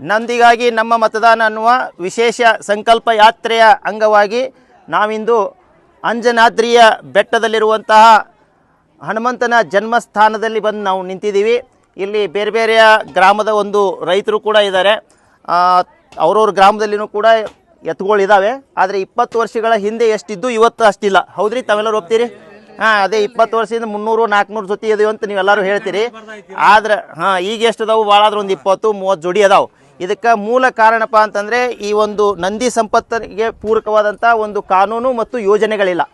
ನಂದಿಗಾಗಿ ನಮ್ಮ ಮತದಾನ ಅನ್ನುವ ವಿಶೇಷ ಸಂಕಲ್ಪ ಯಾತ್ರೆಯ ಅಂಗವಾಗಿ ನಾವಿಂದು ಅಂಜನಾದ್ರಿಯ ಬೆಟ್ಟದಲ್ಲಿರುವಂತಹ ಹನುಮಂತನ ಜನ್ಮಸ್ಥಾನದಲ್ಲಿ ಬಂದು ನಾವು ನಿಂತಿದ್ದೀವಿ. ಇಲ್ಲಿ ಬೇರೆ ಬೇರೆಯ ಗ್ರಾಮದ ಒಂದು ರೈತರು ಕೂಡ ಇದ್ದಾರೆ. ಅವ್ರವ್ರ ಗ್ರಾಮದಲ್ಲಿನೂ ಕೂಡ ಎತ್ತುಗಳಿದ್ದಾವೆ. ಆದರೆ ಇಪ್ಪತ್ತು ವರ್ಷಗಳ ಹಿಂದೆ ಎಷ್ಟಿದ್ದು ಇವತ್ತು ಅಷ್ಟಿಲ್ಲ. ಹೌದ್ರಿ, ತಾವೆಲ್ಲರೂ ಒಪ್ತೀರಿ? ಹಾಂ, ಅದೇ ಇಪ್ಪತ್ತು ವರ್ಷದಿಂದ ಮುನ್ನೂರು, ನಾಲ್ಕುನೂರು ಜೊತೆ ಇದೀವಿ ಅಂತ ನೀವೆಲ್ಲರೂ ಹೇಳ್ತೀರಿ. ಆದ್ರೆ, ಹಾಂ, ಈಗ ಎಷ್ಟು ಅದಾವು ಭಾಳ ಆದ್ರೆ ಒಂದು ಇಪ್ಪತ್ತು, ಮೂವತ್ತು ಜೋಡಿ ಅದಾವೆ. ಇದಕ್ಕೆ ಮೂಲ ಕಾರಣಪ್ಪ ಅಂತಂದರೆ ಈ ಒಂದು ನಂದಿ ಸಂಪತ್ತಿಗೆ ಪೂರಕವಾದಂಥ ಒಂದು ಕಾನೂನು ಮತ್ತು ಯೋಜನೆಗಳಿಲ್ಲ.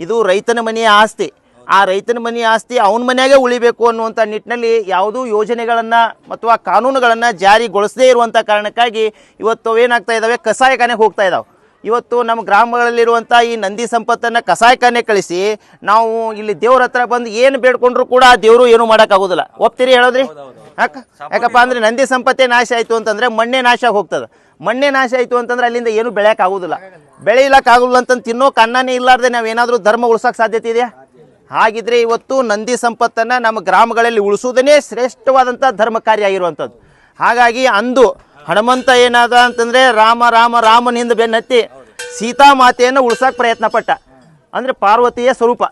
ಇದು ರೈತನ ಮನೆಯ ಆಸ್ತಿ. ಆ ರೈತನ ಮನೆಯ ಆಸ್ತಿ ಅವನ ಮನೆಯಾಗೆ ಉಳಿಬೇಕು ಅನ್ನುವಂಥ ನಿಟ್ಟಿನಲ್ಲಿ ಯಾವುದೂ ಯೋಜನೆಗಳನ್ನು ಅಥವಾ ಕಾನೂನುಗಳನ್ನು ಜಾರಿಗೊಳಿಸದೇ ಇರುವಂಥ ಕಾರಣಕ್ಕಾಗಿ ಇವತ್ತು ಏನಾಗ್ತಾ ಇದ್ದಾವೆ ಕಸಾಯಖಾನೆಗೆ ಹೋಗ್ತಾ ಇದ್ದಾವೆ ಇವತ್ತು ನಮ್ಮ ಗ್ರಾಮಗಳಲ್ಲಿರುವಂಥ ಈ ನಂದಿ ಸಂಪತ್ತನ್ನು ಕಸಾಯಖಾನೆ ಕಳಿಸಿ ನಾವು ಇಲ್ಲಿ ದೇವ್ರ ಹತ್ರ ಬಂದು ಏನು ಬೇಡ್ಕೊಂಡ್ರು ಕೂಡ ದೇವರು ಏನು ಮಾಡೋಕ್ಕಾಗೋದಿಲ್ಲ. ಒಪ್ತೀರಿ ಹೇಳೋದ್ರಿ? ಯಾಕ? ಯಾಕಪ್ಪ ಅಂದ್ರೆ ನಂದಿ ಸಂಪತ್ತೇ ನಾಶ ಆಯಿತು ಅಂತಂದ್ರೆ ಮಣ್ಣೆ ನಾಶ ಹೋಗ್ತದೆ. ಮಣ್ಣೆ ನಾಶ ಆಯಿತು ಅಂತಂದ್ರೆ ಅಲ್ಲಿಂದ ಏನು ಬೆಳೆಯೋಕ್ಕಾಗೋದಿಲ್ಲ ಬೆಳೆಯಲಿಕ್ಕಾಗೋಲ್ಲ ಅಂತಂದು ತಿನ್ನೋಕೆ ಅನ್ನನೇ ಇಲ್ಲಾರ್ದೆ ನಾವೇನಾದರೂ ಧರ್ಮ ಉಳ್ಸೋಕೆ ಸಾಧ್ಯತೆ ಇದೆಯಾ? ಹಾಗಿದ್ರೆ ಇವತ್ತು ನಂದಿ ಸಂಪತ್ತನ್ನು ನಮ್ಮ ಗ್ರಾಮಗಳಲ್ಲಿ ಉಳಿಸೋದನ್ನೇ ಶ್ರೇಷ್ಠವಾದಂಥ ಧರ್ಮ ಕಾರ್ಯ ಆಗಿರುವಂಥದ್ದು ಹಾಗಾಗಿ ಅಂದು ಹನುಮಂತ ಏನಾದ ಅಂತಂದರೆ ರಾಮ ರಾಮ ರಾಮನಿಂದ ಬೆನ್ನತ್ತಿ ಸೀತಾಮಾತೆಯನ್ನು ಉಳ್ಸೋಕೆ ಪ್ರಯತ್ನ ಪಟ್ಟ. ಅಂದರೆ ಪಾರ್ವತಿಯ ಸ್ವರೂಪ.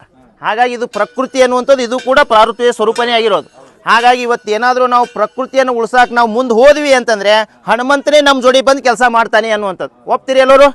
ಹಾಗಾಗಿ ಇದು ಪ್ರಕೃತಿ ಅನ್ನುವಂಥದ್ದು ಇದು ಕೂಡ ಪಾರ್ವತಿಯ ಸ್ವರೂಪನೇ ಆಗಿರೋದು. ಹಾಗಾಗಿ ಇವತ್ತು ಏನಾದರೂ ನಾವು ಪ್ರಕೃತಿಯನ್ನು ಉಳ್ಸಕ್ಕೆ ನಾವು ಮುಂದೆ ಹೋದ್ವಿ ಅಂತಂದರೆ ಹನುಮಂತನೇ ನಮ್ಮ ಜೋಡಿ ಬಂದು ಕೆಲಸ ಮಾಡ್ತಾನೆ ಅನ್ನುವಂಥದ್ದು. ಒಪ್ತೀರಿ ಎಲ್ಲರೂ?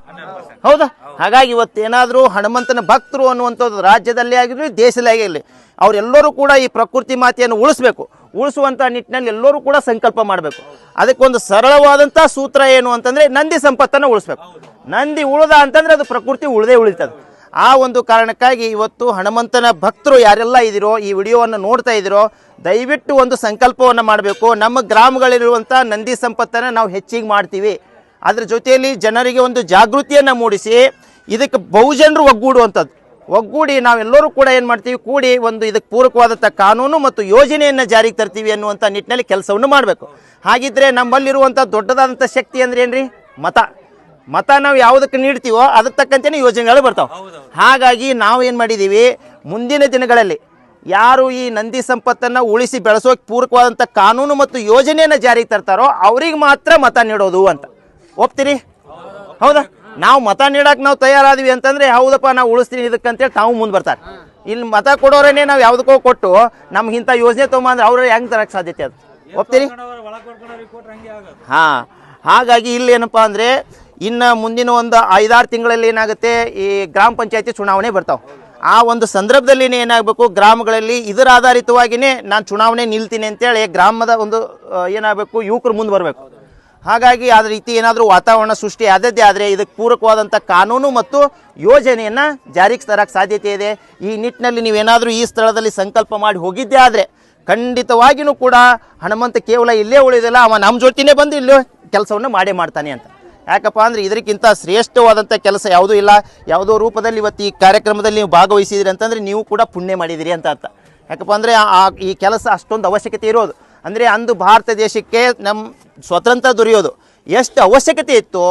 ಹೌದಾ? ಹಾಗಾಗಿ ಇವತ್ತು ಏನಾದರೂ ಹನುಮಂತನ ಭಕ್ತರು ಅನ್ನುವಂಥದ್ದು ರಾಜ್ಯದಲ್ಲೇ ಆಗಿರಲಿ, ದೇಶದಲ್ಲೇ ಆಗಿರಲಿ, ಅವರೆಲ್ಲರೂ ಕೂಡ ಈ ಪ್ರಕೃತಿ ಮಾತೆಯನ್ನು ಉಳಿಸ್ಬೇಕು. ಉಳಿಸುವಂಥ ನಿಟ್ಟಿನಲ್ಲಿ ಎಲ್ಲರೂ ಕೂಡ ಸಂಕಲ್ಪ ಮಾಡಬೇಕು. ಅದಕ್ಕೊಂದು ಸರಳವಾದಂಥ ಸೂತ್ರ ಏನು ಅಂತಂದರೆ ನಂದಿ ಸಂಪತ್ತನ್ನು ಉಳಿಸ್ಬೇಕು. ನಂದಿ ಉಳಿದ ಅಂತಂದರೆ ಅದು ಪ್ರಕೃತಿ ಉಳಿದೇ ಉಳಿತದೆ. ಆ ಒಂದು ಕಾರಣಕ್ಕಾಗಿ ಇವತ್ತು ಹನುಮಂತನ ಭಕ್ತರು ಯಾರೆಲ್ಲ ಇದ್ದೀರೋ ಈ ವಿಡಿಯೋವನ್ನು ನೋಡ್ತಾ ಇದ್ದೀರೋ ದಯವಿಟ್ಟು ಒಂದು ಸಂಕಲ್ಪವನ್ನು ಮಾಡಬೇಕು. ನಮ್ಮ ಗ್ರಾಮಗಳಲ್ಲಿರುವಂಥ ನಂದಿ ಸಂಪತ್ತನ್ನು ನಾವು ಹೆಚ್ಚಿಗೆ ಮಾಡ್ತೀವಿ. ಅದರ ಜೊತೆಯಲ್ಲಿ ಜನರಿಗೆ ಒಂದು ಜಾಗೃತಿಯನ್ನು ಮೂಡಿಸಿ, ಇದಕ್ಕೆ ಬಹುಜನರು ಒಗ್ಗೂಡುವಂಥದ್ದು. ಒಗ್ಗೂಡಿ ನಾವೆಲ್ಲರೂ ಕೂಡ ಏನು ಮಾಡ್ತೀವಿ, ಕೂಡಿ ಒಂದು ಇದಕ್ಕೆ ಪೂರಕವಾದಂಥ ಕಾನೂನು ಮತ್ತು ಯೋಜನೆಯನ್ನು ಜಾರಿಗೆ ತರ್ತೀವಿ ಅನ್ನುವಂಥ ನಿಟ್ಟಿನಲ್ಲಿ ಕೆಲಸವನ್ನು ಮಾಡಬೇಕು. ಹಾಗಿದ್ದರೆ ನಮ್ಮಲ್ಲಿರುವಂಥ ದೊಡ್ಡದಾದಂಥ ಶಕ್ತಿ ಅಂದ್ರೆ ರೀ ಮತ. ಮತ ನಾವು ಯಾವುದಕ್ಕೆ ನೀಡ್ತೀವೋ ಅದಕ್ಕೆ ತಕ್ಕಂತೆಯೇ ಯೋಜನೆಗಳು ಬರ್ತಾವೆ. ಹಾಗಾಗಿ ನಾವು ಏನು ಮಾಡಿದ್ದೀವಿ ಮುಂದಿನ ದಿನಗಳಲ್ಲಿ ಯಾರು ಈ ನಂದಿ ಸಂಪತ್ತನ್ನು ಉಳಿಸಿ ಬೆಳೆಸೋಕೆ ಪೂರಕವಾದಂಥ ಕಾನೂನು ಮತ್ತು ಯೋಜನೆಯನ್ನು ಜಾರಿಗೆ ತರ್ತಾರೋ ಅವ್ರಿಗೆ ಮಾತ್ರ ಮತ ನೀಡೋದು ಅಂತ. ಒಪ್ತೀರಿ? ಹೌದಾ? ನಾವು ಮತ ನೀಡಕ್ಕೆ ನಾವು ತಯಾರಾದ್ವಿ ಅಂತಂದ್ರೆ ಹೌದಪ್ಪ ನಾವು ಉಳಿಸ್ತೀನಿ ಇದಕ್ಕಂತೇಳಿ ತಾವು ಮುಂದೆ ಬರ್ತಾರೆ. ಇಲ್ಲಿ ಮತ ಕೊಡೋರನ್ನೇ ನಾವು ಯಾವುದಕ್ಕೋ ಕೊಟ್ಟು ನಮ್ಗೆ ಇಂಥ ಯೋಜನೆ ತೊಗೊಂಬಂದ್ರೆ ಅವ್ರ ಹೆಂಗೆ ತರಕ್ಕೆ ಸಾಧ್ಯತೆ ಅದು? ಒಪ್ತೀರಿ? ಹಾಂ ಹಾಗಾಗಿ ಇಲ್ಲಿ ಏನಪ್ಪ ಅಂದರೆ ಇನ್ನು ಮುಂದಿನ ಒಂದು ಐದಾರು ತಿಂಗಳಲ್ಲಿ ಏನಾಗುತ್ತೆ, ಈ ಗ್ರಾಮ ಪಂಚಾಯತಿ ಚುನಾವಣೆ ಬರ್ತಾವೆ. ಆ ಒಂದು ಸಂದರ್ಭದಲ್ಲಿ ಏನಾಗಬೇಕು, ಗ್ರಾಮಗಳಲ್ಲಿ ಇದರ ಆಧಾರಿತವಾಗಿಯೇ ನಾನು ಚುನಾವಣೆ ನಿಲ್ತೀನಿ ಅಂತೇಳಿ ಗ್ರಾಮದ ಒಂದು ಏನಾಗಬೇಕು, ಯುವಕರು ಮುಂದೆ ಬರಬೇಕು. ಹಾಗಾಗಿ ಅದ ರೀತಿ ಏನಾದರೂ ವಾತಾವರಣ ಸೃಷ್ಟಿ ಆದದ್ದೇ ಆದರೆ ಇದಕ್ಕೆ ಪೂರಕವಾದಂಥ ಕಾನೂನು ಮತ್ತು ಯೋಜನೆಯನ್ನು ಜಾರಿಗೆ ತರಕ್ಕೆ ಸಾಧ್ಯತೆ ಇದೆ. ಈ ನಿಟ್ಟಿನಲ್ಲಿ ನೀವೇನಾದರೂ ಈ ಸ್ಥಳದಲ್ಲಿ ಸಂಕಲ್ಪ ಮಾಡಿ ಹೋಗಿದ್ದೇ ಆದರೆ ಖಂಡಿತವಾಗಿಯೂ ಕೂಡ ಹನುಮಂತ ಕೇವಲ ಇಲ್ಲೇ ಉಳಿದಿಲ್ಲ, ಅವ ನಮ್ಮ ಜೊತೆನೇ ಬಂದು ಇಲ್ಲೇ ಕೆಲಸವನ್ನು ಮಾಡೇ ಮಾಡ್ತಾನೆ ಅಂತ. ಯಾಕಪ್ಪ ಅಂದರೆ ಇದಕ್ಕಿಂತ ಶ್ರೇಷ್ಠವಾದಂಥ ಕೆಲಸ ಯಾವುದೂ ಇಲ್ಲ. ಯಾವುದೋ ರೂಪದಲ್ಲಿ ಇವತ್ತು ಈ ಕಾರ್ಯಕ್ರಮದಲ್ಲಿ ನೀವು ಭಾಗವಹಿಸಿದಿರಿ ಅಂತಂದರೆ ನೀವು ಕೂಡ ಪುಣ್ಯ ಮಾಡಿದಿರಿ ಅಂತ ಅರ್ಥ. ಯಾಕಪ್ಪ ಅಂದರೆ ಆ ಈ ಕೆಲಸ ಅಷ್ಟೊಂದು ಅವಶ್ಯಕತೆ ಇರೋದು. ಅಂದರೆ ಅಂದು ಭಾರತ ದೇಶಕ್ಕೆ ನಮ್ಮ ಸ್ವತಂತ್ರ ದೊರೆಯೋದು. ಎಷ್ಟು ಅವಶ್ಯಕತೆ ಇತ್ತು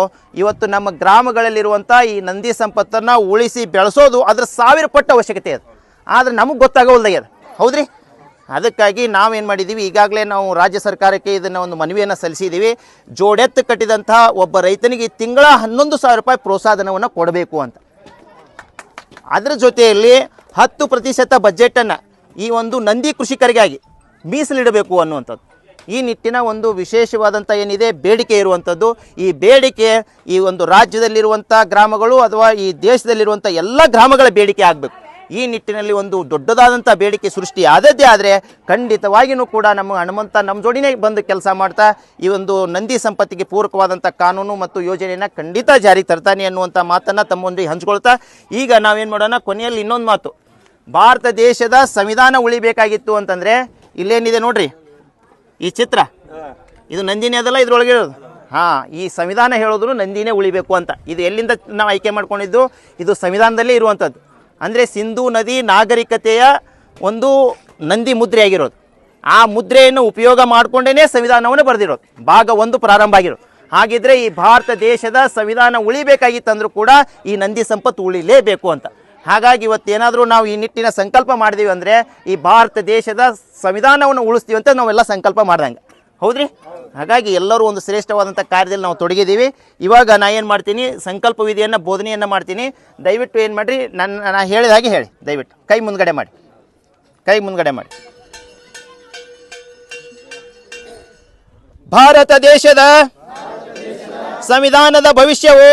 ಇವತ್ತು ನಮ್ಮ ಗ್ರಾಮಗಳಲ್ಲಿರುವಂಥ ಈ ನಂದಿ ಸಂಪತ್ತನ್ನು ಉಳಿಸಿ ಬೆಳೆಸೋದು ಅದರ ಸಾವಿರ ಪಟ್ಟು ಅವಶ್ಯಕತೆ ಅದು. ಆದರೆ ನಮಗೆ ಗೊತ್ತಾಗೋಲ್ದಾಗ್ಯದ ಹೌದ್ರಿ? ಅದಕ್ಕಾಗಿ ನಾವೇನು ಮಾಡಿದ್ದೀವಿ ಈಗಾಗಲೇ ನಾವು ರಾಜ್ಯ ಸರ್ಕಾರಕ್ಕೆ ಇದನ್ನು ಒಂದು ಮನವಿಯನ್ನು ಸಲ್ಲಿಸಿದ್ದೀವಿ ಜೋಡೆತ್ತು ಕಟ್ಟಿದಂತಹ ಒಬ್ಬ ರೈತನಿಗೆ ತಿಂಗಳ ಹನ್ನೊಂದು ಸಾವಿರ ರೂಪಾಯಿ ಪ್ರೋತ್ಸಾಹನವನ್ನು ಕೊಡಬೇಕು ಅಂತ. ಅದರ ಜೊತೆಯಲ್ಲಿ ಹತ್ತು ಪ್ರತಿಶತ ಬಜೆಟನ್ನು ಈ ಒಂದು ನಂದಿ ಕೃಷಿಕರಿಗಾಗಿ ಮೀಸಲಿಡಬೇಕು ಅನ್ನುವಂಥದ್ದು. ಈ ನಿಟ್ಟಿನ ಒಂದು ವಿಶೇಷವಾದಂಥ ಏನಿದೆ, ಬೇಡಿಕೆ ಇರುವಂಥದ್ದು. ಈ ಬೇಡಿಕೆ ಈ ಒಂದು ರಾಜ್ಯದಲ್ಲಿರುವಂಥ ಗ್ರಾಮಗಳು ಅಥವಾ ಈ ದೇಶದಲ್ಲಿರುವಂಥ ಎಲ್ಲ ಗ್ರಾಮಗಳ ಬೇಡಿಕೆ ಆಗಬೇಕು. ಈ ನಿಟ್ಟಿನಲ್ಲಿ ಒಂದು ದೊಡ್ಡದಾದಂಥ ಬೇಡಿಕೆ ಸೃಷ್ಟಿ ಆದದ್ದೇ ಆದರೆ ಖಂಡಿತವಾಗಿಯೂ ಕೂಡ ನಮ್ಮ ಹನುಮಂತ ನಮ್ಮ ಜೋಡಿನೇ ಬಂದು ಕೆಲಸ ಮಾಡ್ತಾ ಈ ಒಂದು ನಂದಿ ಸಂಪತ್ತಿಗೆ ಪೂರಕವಾದಂಥ ಕಾನೂನು ಮತ್ತು ಯೋಜನೆಯನ್ನು ಖಂಡಿತ ಜಾರಿ ತರ್ತಾನೆ ಅನ್ನುವಂಥ ಮಾತನ್ನು ತಮ್ಮೊಂದಿಗೆ ಹಂಚ್ಕೊಳ್ತಾ ಈಗ ನಾವೇನು ಮಾಡೋಣ? ಕೊನೆಯಲ್ಲಿ ಇನ್ನೊಂದು ಮಾತು. ಭಾರತ ದೇಶದ ಸಂವಿಧಾನ ಉಳಿಬೇಕಾಗಿತ್ತು ಅಂತಂದರೆ ಇಲ್ಲೇನಿದೆ ನೋಡ್ರಿ? ಈ ಚಿತ್ರ. ಇದು ನಂದಿನಿ ಅದಲ್ಲ, ಇದ್ರೊಳಗೆ ಇರೋದು. ಹಾಂ, ಈ ಸಂವಿಧಾನ ಹೇಳೋದ್ರು ನಂದಿನೇ ಉಳಿಬೇಕು ಅಂತ. ಇದು ಎಲ್ಲಿಂದ ನಾವು ಆಯ್ಕೆ ಮಾಡ್ಕೊಂಡಿದ್ದು? ಇದು ಸಂವಿಧಾನದಲ್ಲೇ ಇರುವಂಥದ್ದು ಅಂದರೆ ಸಿಂಧೂ ನದಿ ನಾಗರಿಕತೆಯ ಒಂದು ನಂದಿ ಮುದ್ರೆ ಆಗಿರೋದು ಆ ಮುದ್ರೆಯನ್ನು ಉಪಯೋಗ ಮಾಡಿಕೊಂಡೇ ಸಂವಿಧಾನವನ್ನು ಬರೆದಿರೋದು. ಭಾಗ ಒಂದು ಪ್ರಾರಂಭ ಆಗಿರೋದು. ಹಾಗಿದ್ರೆ ಈ ಭಾರತ ದೇಶದ ಸಂವಿಧಾನ ಉಳಿಬೇಕಾಗಿತ್ತಂದ್ರೂ ಕೂಡ ಈ ನಂದಿ ಸಂಪತ್ತು ಉಳಿಲೇಬೇಕು ಅಂತ. ಹಾಗಾಗಿ ಇವತ್ತೇನಾದರೂ ನಾವು ಈ ನಿಟ್ಟಿನ ಸಂಕಲ್ಪ ಮಾಡಿದೀವಿ ಅಂದರೆ ಈ ಭಾರತ ದೇಶದ ಸಂವಿಧಾನವನ್ನು ಉಳಿಸ್ತೀವಿ ಅಂತ ನಾವೆಲ್ಲ ಸಂಕಲ್ಪ ಮಾಡ್ದಂಗೆ. ಹೌದ್ರಿ? ಹಾಗಾಗಿ ಎಲ್ಲರೂ ಒಂದು ಶ್ರೇಷ್ಠವಾದಂಥ ಕಾರ್ಯದಲ್ಲಿ ನಾವು ತೊಡಗಿದ್ದೀವಿ. ಇವಾಗ ನಾ ಏನು ಮಾಡ್ತೀನಿ? ಸಂಕಲ್ಪ ವಿಧಿಯನ್ನು ಬೋಧನೆಯನ್ನು ಮಾಡ್ತೀನಿ. ದಯವಿಟ್ಟು ಏನು ಮಾಡಿರಿ? ನನ್ನ ನಾನು ಹೇಳಿದ ಹಾಗೆ ಹೇಳಿ. ದಯವಿಟ್ಟು. ಕೈ ಮುಂದ್ಗಡೆ ಮಾಡಿ. ಕೈ ಮುಂದ್ಗಡೆ ಮಾಡಿ. ಭಾರತ ದೇಶದ ಸಂವಿಧಾನದ ಭವಿಷ್ಯವು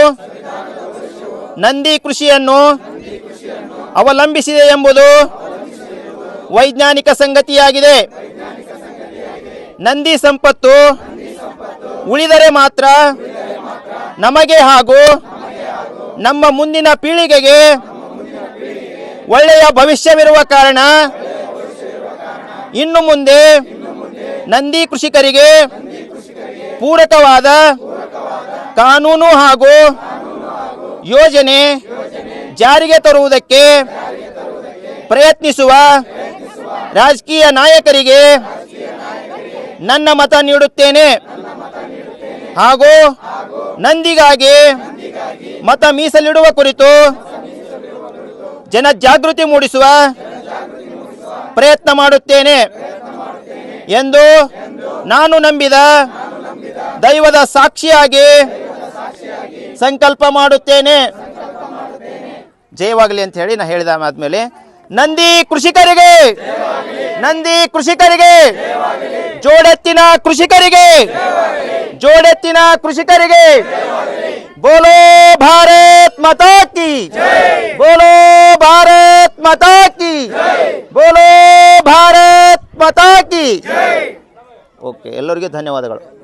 ನಂದಿ ಕೃಷಿಯನ್ನು ಅವಲಂಬಿಸಿದೆ ಎಂಬುದು ವೈಜ್ಞಾನಿಕ ಸಂಗತಿಯಾಗಿದೆ. ನಂದಿ ಸಂಪತ್ತು ಉಳಿದರೆ ಮಾತ್ರ ನಮಗೆ ಹಾಗೂ ನಮ್ಮ ಮುಂದಿನ ಪೀಳಿಗೆಗೆ ಒಳ್ಳೆಯ ಭವಿಷ್ಯವಿರುವ ಕಾರಣ ಇನ್ನು ಮುಂದೆ ನಂದಿ ಕೃಷಿಕರಿಗೆ ಪೂರಕವಾದ ಕಾನೂನು ಹಾಗೂ ಯೋಜನೆ ಜಾರಿಗೆ ತರುವುದಕ್ಕೆ ಪ್ರಯತ್ನಿಸುವ ರಾಜಕೀಯ ನಾಯಕರಿಗೆ ನನ್ನ ಮತ ನೀಡುತ್ತೇನೆ. ಹಾಗೂ ನಂದಿಗಾಗಿ ಮತ ಮೀಸಲಿಡುವ ಕುರಿತು ಜನ ಜಾಗೃತಿ ಮೂಡಿಸುವ ಪ್ರಯತ್ನ ಮಾಡುತ್ತೇನೆ ಎಂದು ನಾನು ನಂಬಿದ ದೈವದ ಸಾಕ್ಷಿಯಾಗಿ ಸಂಕಲ್ಪ ಮಾಡುತ್ತೇನೆ. ಜಯವಾಗಲಿ ಅಂತ ಹೇಳಿ ನಾ ಹೇಳಿದ ಆದ್ಮೇಲೆ ನಂದಿ ಕೃಷಿಕರಿಗೆ ನಂದಿ ಕೃಷಿಕರಿಗೆ ಜೋಡೆತ್ತಿನ ಕೃಷಿಕರಿಗೆ. ಜೋಡೆತ್ತಿನ ಕೃಷಿಕರಿಗೆ. ಬೋಲೋ ಭಾರತ್ ಮಾತಾ ಕಿ. ಬೋಲೋ ಭಾರತ್ ಮಾತಾ ಕಿ. ಬೋಲೋ ಭಾರತ್ ಮಾತಾ ಕಿ. ಓಕೆ, ಎಲ್ಲರಿಗೂ ಧನ್ಯವಾದಗಳು.